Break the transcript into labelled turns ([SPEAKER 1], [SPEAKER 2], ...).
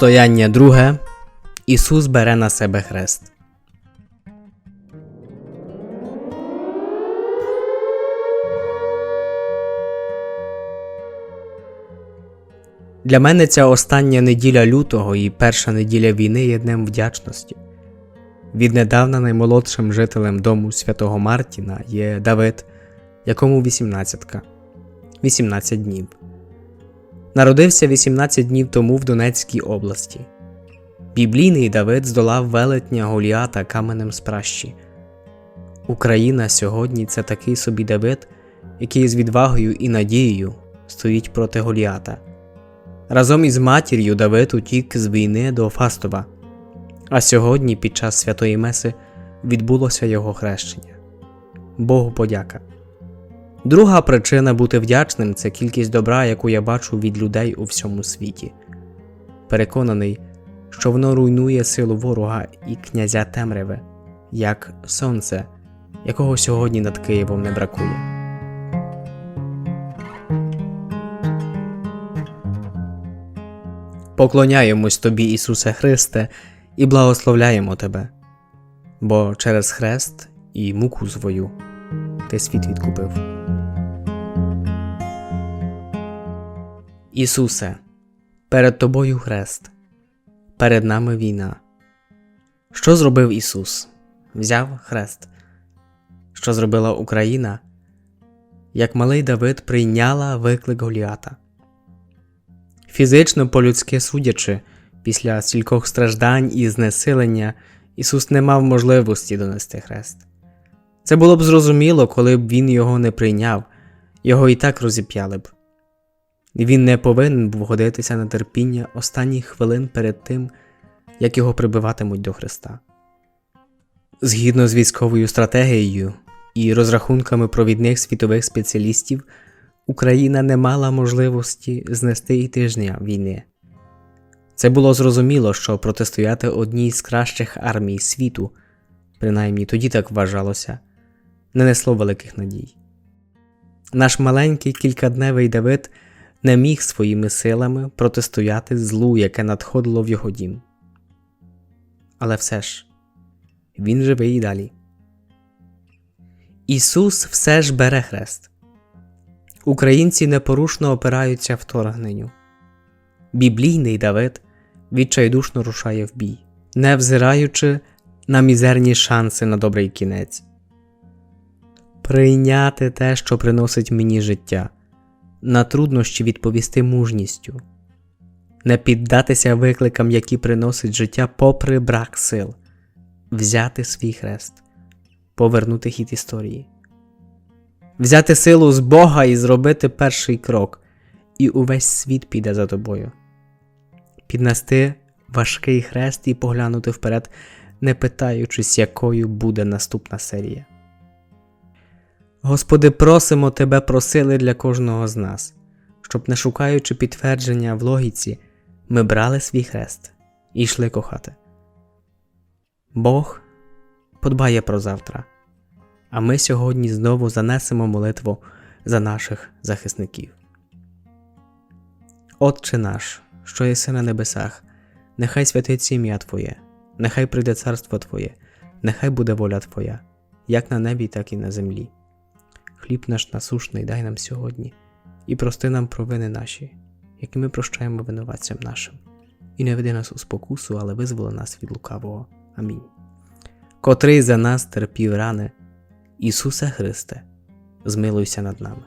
[SPEAKER 1] Стояння друге. Ісус бере на себе хрест. Для мене ця остання неділя лютого і перша неділя війни є днем вдячності. Віднедавна наймолодшим жителем дому святого Мартіна є Давид, якому 18 18 днів. Народився 18 днів тому в Донецькій області. Біблійний Давид здолав велетня Голіата каменем з пращі. Україна сьогодні це такий собі Давид, який з відвагою і надією стоїть проти Голіата. Разом із матір'ю Давид утік з війни до Фастова, а сьогодні, під час святої Меси, відбулося його хрещення. Богу подяка. Друга причина бути вдячним це кількість добра, яку я бачу від людей у всьому світі. Переконаний, що воно руйнує силу ворога і князя темряви, як сонце, якого сьогодні над Києвом не бракує. Поклоняємось тобі, Ісусе Христе, і благословляємо Тебе, бо через хрест і муку свою ти світ відкупив. Ісусе, перед Тобою хрест, перед нами війна. Що зробив Ісус? Взяв хрест. Що зробила Україна? Як малий Давид прийняла виклик Голіата. Фізично по-людськи судячи, після стількох страждань і знесилення Ісус не мав можливості донести хрест. Це було б зрозуміло, коли б він його не прийняв, його і так розіп'яли б. Він не повинен був годитися на терпіння останніх хвилин перед тим, як його прибиватимуть до Христа. Згідно з військовою стратегією і розрахунками провідних світових спеціалістів, Україна не мала можливості знести і тижня війни. Це було зрозуміло, що протистояти одній з кращих армій світу, принаймні тоді так вважалося, не несло великих надій. Наш маленький кількадневий Давид не міг своїми силами протистояти злу, яке надходило в його дім. Але все ж, він живий і далі. Ісус все ж бере хрест. Українці непорушно опираються вторгненню. Біблійний Давид відчайдушно рушає в бій, не взираючи на мізерні шанси на добрий кінець. Прийняти те, що приносить мені життя, на труднощі відповісти мужністю, не піддатися викликам, які приносить життя попри брак сил, взяти свій хрест, повернути хід історії взяти силу з Бога і зробити перший крок, і увесь світ піде за тобою. Піднести важкий хрест і поглянути вперед, не питаючись, якою буде наступна серія. Господи, просимо Тебе про сили для кожного з нас, щоб, не шукаючи підтвердження в логіці, ми брали свій хрест і йшли кохати. Бог подбає про завтра. А ми сьогодні знову занесемо молитву за наших захисників. Отче наш, що єси на небесах, нехай святиться ім'я Твоє, нехай прийде царство Твоє, нехай буде воля Твоя, як на небі, так і на землі. Хліб наш насушний дай нам сьогодні, і прости нам провини наші, які ми прощаємо винуватцям нашим, і не веди нас у спокусу, але визволи нас від лукавого. Амінь. Котрий за нас терпів рани. Ісусе Христе, змилуйся над нами.